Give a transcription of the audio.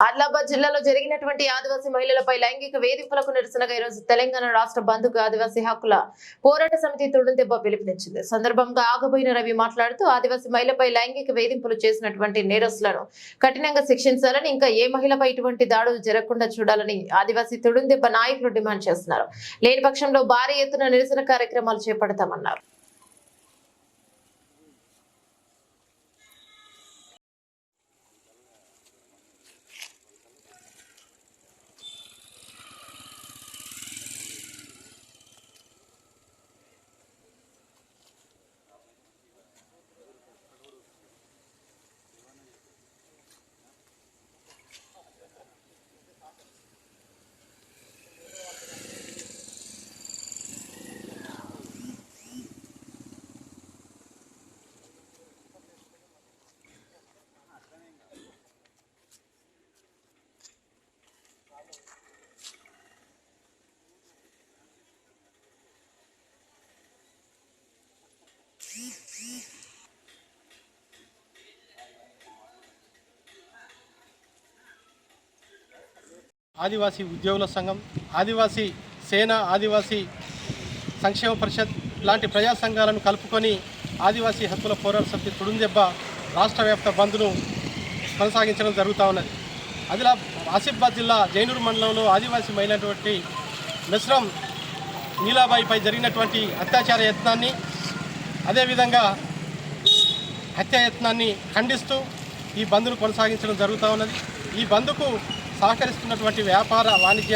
ఆదిలాబాద్ జిల్లాలో జరిగినటువంటి ఆదివాసీ మహిళలపై లైంగిక వేధింపులకు నిరసనగా ఈరోజు తెలంగాణ రాష్ట్ర బంధుకు ఆదివాసీ హక్కుల పోరాట సమితి తుడుందెబ్బ పిలుపునిచ్చింది సందర్భంగా ఆగబోయిన రవి మాట్లాడుతూ ఆదివాసీ మహిళపై లైంగిక వేధింపులు చేసినటువంటి నేరస్తులను కఠినంగా శిక్షించాలని ఇంకా ఏ మహిళపై ఇటువంటి దాడులు జరగకుండా చూడాలని ఆదివాసీ తుడుందెబ్బ నాయకులు డిమాండ్ చేస్తున్నారు. లేని పక్షంలో భారీ ఎత్తున నిరసన కార్యక్రమాలు చేపడతామన్నారు. ఆదివాసీ ఉద్యోగుల సంఘం ఆదివాసీ సేన ఆదివాసీ సంక్షేమ పరిషత్ లాంటి ప్రజా సంఘాలను కలుపుకొని ఆదివాసీ హక్కుల పోరాట సమితి తుడుందెబ్బ రాష్ట్ర వ్యాప్త బంద్ను కొనసాగించడం జరుగుతూ ఉన్నది. అదిలా ఆసిఫాబాద్ జిల్లా జైనూరు మండలంలో ఆదివాసీ మైనటువంటి మిశ్రం నీలాబాయిపై జరిగినటువంటి అత్యాచార యత్నాన్ని అదేవిధంగా హత్యాయత్నాన్ని ఖండిస్తూ ఈ బంద్ను కొనసాగించడం జరుగుతూ ఉన్నది. ఈ బంద్కు సహకరిస్తున్నటువంటి వ్యాపార వాణిజ్య